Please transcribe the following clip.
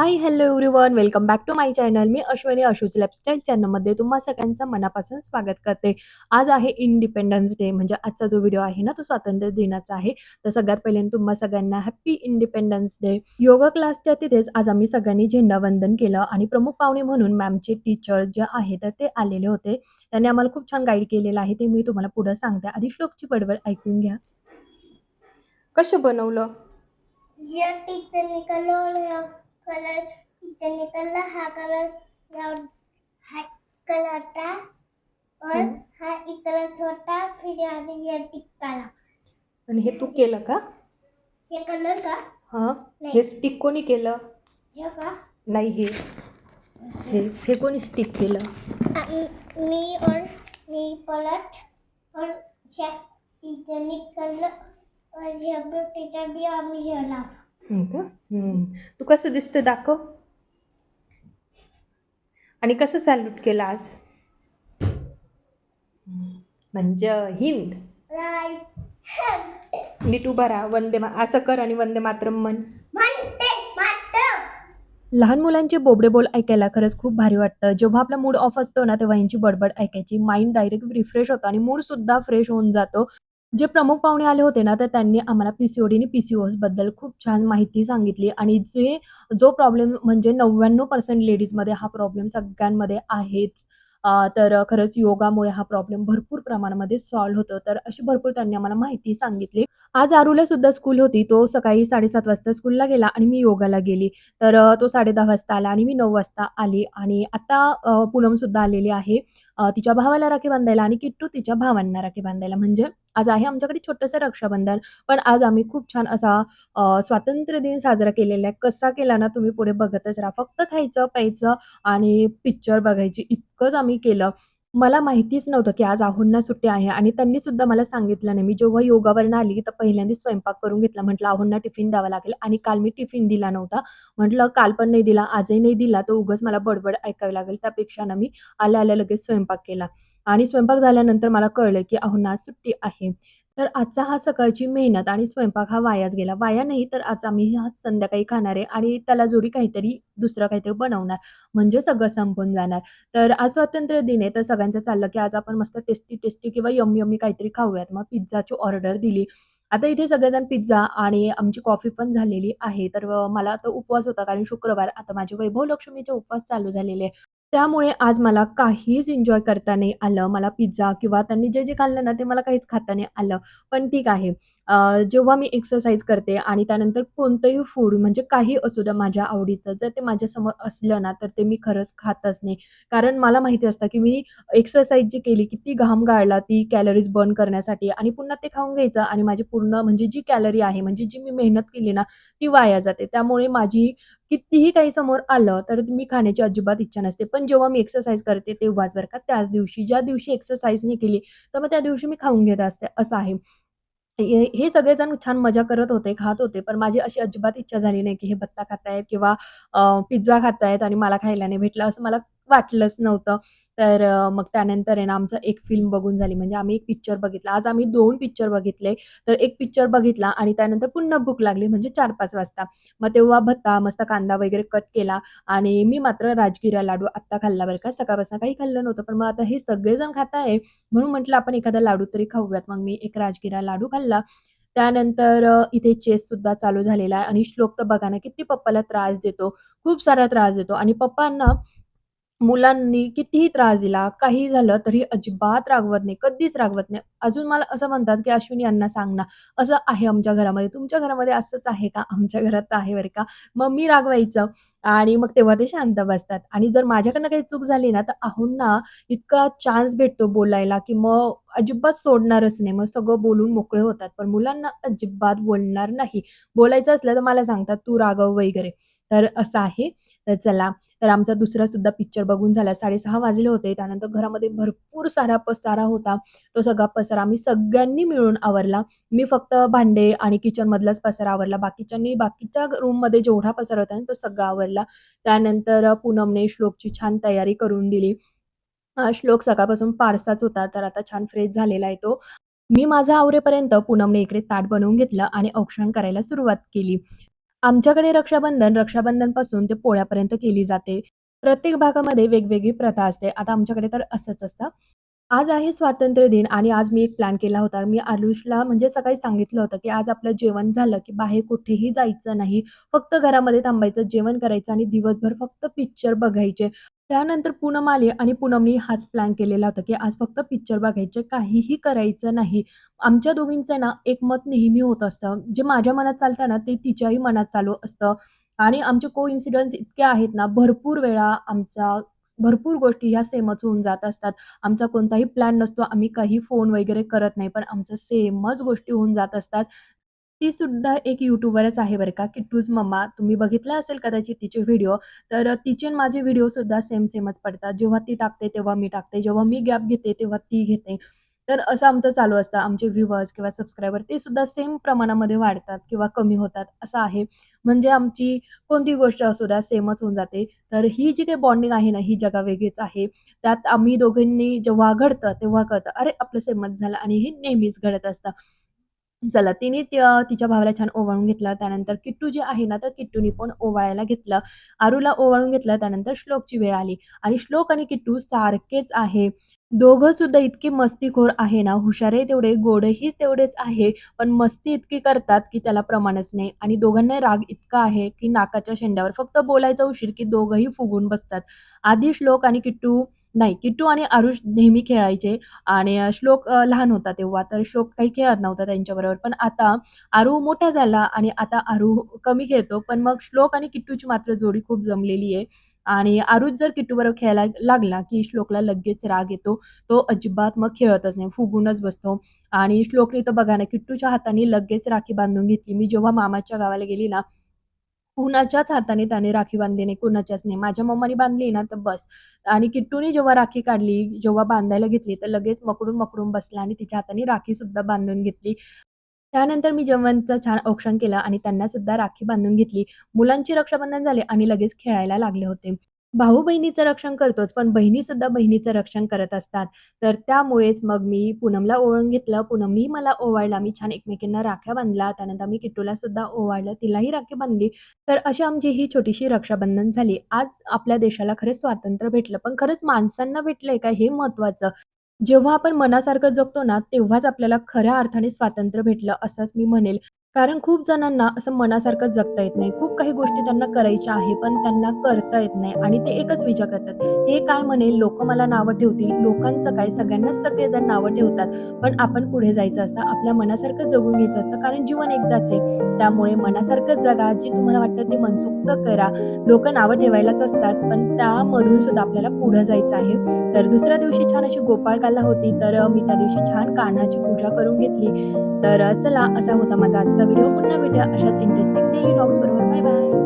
Hi, hello everyone. Welcome back to my channel. Me Ashwini Ashu's lifestyle चॅनलमध्ये तुम्हा सगळ्यांचं मनापासून स्वागत करते. आज आहे इंडिपेंडन्स डे म्हणजे आजचा जो व्हिडिओ आहे ना, तो स्वातंत्र्य दिनाचा आहे. तर सगळ्यात पहिल्यांदा तुम्हा सगळ्यांना हॅपी इंडिपेंडन्स डे. योगा क्लासच्या तिथेच आज आम्ही सगळ्यांनी झेंडावंदन केलं आणि प्रमुख पाहुणे म्हणून मॅमचे टीचर जे आहे तर ते आलेले होते. त्यांनी आम्हाला खूप छान गाईड केलेलं आहे. ते मी तुम्हाला पुढे सांगते. आधी श्लोकची बडबड ऐकून घ्या. कसं बनवलं? टीचर कलर टीचर निकलला हा कलर या हा कलर था और. हा एक कलर छोटा फिर यहाँ पे ये टिक्काला आणि हे तू केलं का? ये कलर का हां. नाही. हे स्टिक कोणी केलं? ये का नाही हे हे हे कोणी स्टिक केलं? आ, म- मी और मी पलट और टीचर निकल और ये ब्लू टीचर दिया और मुझे लाभ हो का? हं. तू कसं दिसतं दाखव. आणि कसं सॅल्यूट केलं आज? म्हणजे हिंद. लाईक नीट उभा राहा. वंदे मा असं कर आणि वंदे मातरम म्हण. लहान मुलांचे बोबडे बोल ऐकायला खरंच खूप भारी वाटतं. जेव्हा आपला मूड ऑफ असतो ना, तेव्हा यांची बडबड ऐकायची. माइंड डायरेक्ट रिफ्रेश होतो आणि मूड सुद्धा फ्रेश होऊन जातो. जे प्रमुख पाहुणे आले होते ना, तर त्यांनी आम्हाला पी-सी-ओ-डी आणि पी सी ओसबद्दल खूप छान माहिती सांगितली आणि जे जो प्रॉब्लेम म्हणजे 99% लेडीजमध्ये हा प्रॉब्लेम सगळ्यांमध्ये आहेच. तर खरंच योगामुळे हा प्रॉब्लेम भरपूर प्रमाणामध्ये सॉल्व्ह होतो. तर अशी भरपूर त्यांनी आम्हाला माहिती सांगितली. आज आरूला सुद्धा स्कूल होती. तो सकाळी 7:30 वाजता स्कूलला गेला आणि मी योगाला गेली. तर तो तो 10:30 वाजता आला आणि मी नऊ वाजता आली आणि आता पूनम सुद्धा आलेली आहे. तिच्या भावाला राखी बांधायला आणि किट्टू तिच्या भावांना राखी बांधायला. म्हणजे आज आहे आमच्याकडे छोटंसं रक्षाबंधन. पण आज आम्ही खूप छान असा स्वातंत्र्य दिन साजरा केलेला आहे. कसा केला ना, तुम्ही पुढे बघतच राहा. फक्त खायचं, प्यायचं आणि पिक्चर बघायची इतकंच आम्ही केलं. मला माहितीच नव्हतं, की आज आहोंना सुट्टी आहे आणि त्यांनी सुद्धा मला सांगितलं नाही. मी जेव्हा योगावरनं आली, तर पहिल्यांदा स्वयंपाक करून घेतला. म्हटलं आहोंना टिफिन द्यावा लागेल आणि काल मी टिफिन दिला नव्हता. म्हटलं काल पण नाही दिला, आजही नाही दिला, तर उगाच मला बडबड ऐकावी लागेल. त्यापेक्षा ना, मी आल्या-आल्या लगेच स्वयंपाक केला आणि स्वयंपाक झाल्यानंतर मला कळलं, की आहोंना आज सुट्टी आहे. तर आजचा हा सकाळची मेहनत आणि स्वयंपाक हा वायाच गेला. वाया नाही, तर आज आम्ही हा संध्याकाळी खाणार आहे आणि त्याला जोडी काहीतरी दुसरं काहीतरी बनवणार. म्हणजे सगळं संपून जाणार. तर आज स्वातंत्र्य दिन आहे, तर सगळ्यांचं चाललं, की आज आपण मस्त टेस्टी-टेस्टी किंवा यम्मी-यम्मी काहीतरी खाऊयात. मग पिझ्झाची ऑर्डर दिली. आता इथे सगळेजण पिझ्झा आणि आमची कॉफी पण झालेली आहे. तर मला आता उपवास होता कारण शुक्रवार. आता माझे वैभव लक्ष्मीचे उपवास चालू झालेले आहे. त्यामुळे आज मला काहीच एन्जॉय करता नाही आलं. मला पिझ्झा किंवा त्यांनी जे-जे खाल्लं ना, ते मला काहीच खाता नाही आलं. पण ठीक आहे. जेव्हा मी एक्सरसाइज करते आणि त्यानंतर कोणतंही फूड म्हणजे काही असू द्या माझ्या आवडीचं, जर ते माझ्यासमोर असलं ना, तर ते मी खरंच खातच नाही. कारण मला माहिती असतं, की मी एक्सरसाइज जी केली, किती घाम गाळला ती कॅलरीज बर्न करण्यासाठी आणि पुन्हा ते खाऊन घ्यायचं आणि माझी पूर्ण म्हणजे जी कॅलरी आहे, म्हणजे जी मी मेहनत केली ना, ती वाया जाते. त्यामुळे माझी कितीही काही समोर आलं, तर मी खाण्याची अजिबात इच्छा नसते. पण जेव्हा मी एक्सरसाइज करते तेव्हाच बरं का, त्याच दिवशी. ज्या दिवशी एक्सरसाइज नाही केली, तर मग त्या दिवशी मी खाऊन घेत असते, असं आहे. हे सगळेजण छान मजा करत होते, खात होते. पण माझी अशी अजिबात इच्छा झाली नाही, की हे बत्ता खातायत किंवा पिझ्झा खातायत आणि मला खायला नाही भेटलं, असं मला वाटलंच नव्हतं. तर मग त्यानंतर आहे ना, आमचं एक फिल्म बघून झाली. म्हणजे आम्ही एक पिक्चर बघितला. आज आम्ही दोन पिक्चर बघितले. तर एक पिक्चर बघितला आणि त्यानंतर पुन्हा भूक लागली म्हणजे 4-5 वाजता. मग तेव्हा भत्ता, मस्त कांदा वगैरे कट केला आणि मी मात्र राजगिरा लाडू आत्ता खाल्ला बरं का. सकाळपासून काही खाल्लं नव्हतं. पण मग आता हे सगळेजण खात आहे, म्हणून म्हटलं आपण एखादा लाडू तरी खाऊयात. मग मी एक राजगिरा लाडू खाल्ला. त्यानंतर इथे चेस सुद्धा चालू झालेला आहे आणि श्लोक तर बघा ना, किती पप्पाला त्रास देतो. खूप सारा त्रास देतो आणि पप्पांना मुलांनी कितीही त्रास दिला, काही झालं तरी अजिबात रागवत नाही, कधीच रागवत नाही. अजून मला असं म्हणतात, की "अश्विनी यांना सांग ना." असं आहे आमच्या घरामध्ये. तुमच्या घरामध्ये असंच आहे का? आमच्या घरात तर आहे बरं का. मग मी रागवायचं आणि मग तेव्हा ते शांत बसतात आणि जर माझ्याकडनं काही चूक झाली ना, तर अहोंना इतका चान्स भेटतो बोलायला, की मग अजिबात सोडणारच नाही. मग सगळं बोलून मोकळे होतात. पण मुलांना अजिबात बोलणार नाही. बोलायचं असलं तर मला सांगतात, "तू रागव" वगैरे. तर असं आहे. तर चला तर आमचा दुसरा सुद्धा पिक्चर बघून झाला. 6:30 वाजले होते. त्यानंतर घरामध्ये भरपूर सारा पसारा होता. तो सगळा पसारा आम्ही सगळ्यांनी मिळून आवरला. मी फक्त भांडे आणि किचनमधलाच पसारा आवरला. बाकीच्यांनी बाकीच्या रूममध्ये जेवढा पसारा होता ना, तो सगळा आवरला. त्यानंतर पूनमने श्लोकची छान तयारी करून दिली. श्लोक सकाळपासून पारसाच होता, तर आता छान फ्रेश झालेला आहे तो. मी माझा आवरेपर्यंत पूनमने इकडे ताट बनवून घेतलं आणि औक्षण करायला सुरुवात केली. आमच्याकडे रक्षाबंधन, रक्षाबंधनपासून ते पोळ्यापर्यंत केली जाते. प्रत्येक भागामध्ये वेगवेगळी प्रथा असते. आता आमच्याकडे तर असंच असतं. आज आहे स्वातंत्र्य दिन आणि आज मी एक प्लॅन केला होता. मी आरुषला म्हणजे सकाळी सांगितलं होतं, की आज आपलं जेवण झालं, की बाहेर कुठेही जायचं नाही. फक्त घरामध्ये थांबायचं, जेवण करायचं आणि दिवसभर फक्त पिक्चर बघायचे. त्यानंतर पूनम आली आणि पूनमनी हाच प्लॅन केलेला होता, की आज फक्त पिक्चर बघायचे, काहीही करायचं नाही. आमच्या दोघींचं ना एक मत नेहमी होत असतं. जे माझ्या मनात चालतं ना, ते तिच्याही मनात चालू असतं आणि आमचे कोइन्सिडन्स इतके आहेत ना, भरपूर वेळा आमचा भरपूर गोष्टी ह्या सेमच होऊन जात असतात. आमचा कोणताही प्लॅन नसतो. आम्ही काही फोन वगैरे करत नाही. पण आमचं सेमच गोष्टी होऊन जात असतात. ती सुद्धा एक युट्यूबरच आहे बरं का, किट्टूज मम्मा. तुम्ही बघितलं असेल कदाचित तिचे व्हिडिओ. तर तिचे माझे माझे व्हिडिओसुद्धा सेम सेमच पडतात. जेव्हा ती टाकते तेव्हा मी टाकते. जेव्हा मी गॅप घेते तेव्हा ती घेते. तर असं आमचं चालू असतं. आमचे व्ह्यूअर्स किंवा सबस्क्रायबर ते सुद्धा सेम प्रमाणामध्ये वाढतात किंवा कमी होतात असं आहे. म्हणजे आमची कोणती गोष्ट असू द्या सेमच होऊन जाते. तर ही जी काही बॉन्डिंग आहे ना, ही जगावेगळीच आहे. त्यात आम्ही दोघींनी जेव्हा घडतं तेव्हा कळतं, अरे आपलं सेमच झालं आणि हे नेहमीच घडत असतं. चला तिने त्या तिच्या भावाला छान ओवाळून घेतलं. त्यानंतर किट्टू जे आहे ना, तर किट्टूनी पण ओवाळायला घेतलं. आरूला ओवाळून घेतलं. त्यानंतर श्लोकची वेळ आली आणि श्लोक आणि किट्टू सारखेच आहे. दोघं सुद्धा इतके मस्तीखोर आहे ना, हुशारही तेवढे, गोडही तेवढेच आहे. पण मस्ती इतकी करतात, की त्याला प्रमाणच नाही आणि दोघांना राग इतका आहे, की नाकाच्या शेंड्यावर. फक्त बोलायचा उशीर, की दोघंही फुगून बसतात. आधी श्लोक आणि किट्टू नाही, किट्टू आणि आरुष नेहमी खेळायचे आणि श्लोक लहान होता तेव्हा, तर श्लोक काही खेळत नव्हता त्यांच्याबरोबर. पण आता आरू मोठा झाला आणि आता आरू कमी खेळतो. पण मग श्लोक आणि किट्टूची मात्र जोडी खूप जमलेली आहे आणि आरुज जर किट्टूबरोबर खेळायला लागला, की श्लोकला लगेच राग येतो. तो अजिबात मग खेळतच नाही, फुगूनच बसतो आणि श्लोकने तर बघा ना, किट्टूच्या हाताने लगेच राखी बांधून घेतली. मी जेव्हा मामाच्या गावाला गेली ना, कुणाच्याच हाताने त्याने राखी बांधली नाही, कुणाच्याच नाही. माझ्या मम्मानी बांधली ना, तर बस आणि किट्टूनी जेव्हा राखी काढली, जेव्हा बांधायला घेतली, तर लगेच मकडून-मकडून बसला आणि तिच्या हाताने राखी सुद्धा बांधून घेतली. त्यानंतर मी जेवणचं छान औक्षण केलं आणि त्यांना सुद्धा राखी बांधून घेतली. मुलांची रक्षाबंधन झाले आणि लगेच खेळायला लागले होते. भाऊ-बहिणीचं रक्षण करतोच, पण बहिणी सुद्धा बहिणीचं रक्षण करत असतात. तर त्यामुळेच मग मी पूनमला ओळून घेतलं. पूनमनी मला ओवाळला मी छान एकमेकींना राख्या बांधल्या. त्यानंतर मी किट्टूला सुद्धा ओवाळलं. तिलाही राखी बांधली. तर अशी आमची ही छोटीशी रक्षाबंधन झाली. आज आपल्या देशाला खरंच स्वातंत्र्य भेटलं, पण खरंच माणसांना भेटलंय का हे महत्वाचं जेव्हा आपण मनासारखं जगतो ना, तेव्हाच आपल्याला खऱ्या अर्थाने स्वातंत्र्य भेटलं असंच मी म्हणेल. कारण खूप जणांना असं मनासारखं जगता येत नाही. खूप काही गोष्टी त्यांना करायच्या आहे, पण त्यांना करता येत नाही आणि ते एकच विचार करतात, "हे काय म्हणेल? लोक मला नावं ठेवतील." लोकांचं काय? सगळ्यांनाच सगळेजण नावं ठेवतात. पण आपण पुढे जायचं असतं. आपल्या मनासारखं जगून घ्यायचं असतं. कारण जीवन एकदाच आहे. त्यामुळे मनासारखं जगा. जे तुम्हाला वाटतं ते मनसुक्त करा. लोक नावं ठेवायलाच असतात, पण त्यामधून सुद्धा आपल्याला पुढे जायचं आहे. तर दुसऱ्या दिवशी छान अशी गोपाळकाला होती, तर मी त्या दिवशी छान कानाची पूजा करून घेतली. तर चला असा होता माझा आजचा व्हिडिओ. पुन्हा भेटूया अशाच इंटरेस्टिंग डेली व्लॉग्सबरोबर. Bye bye.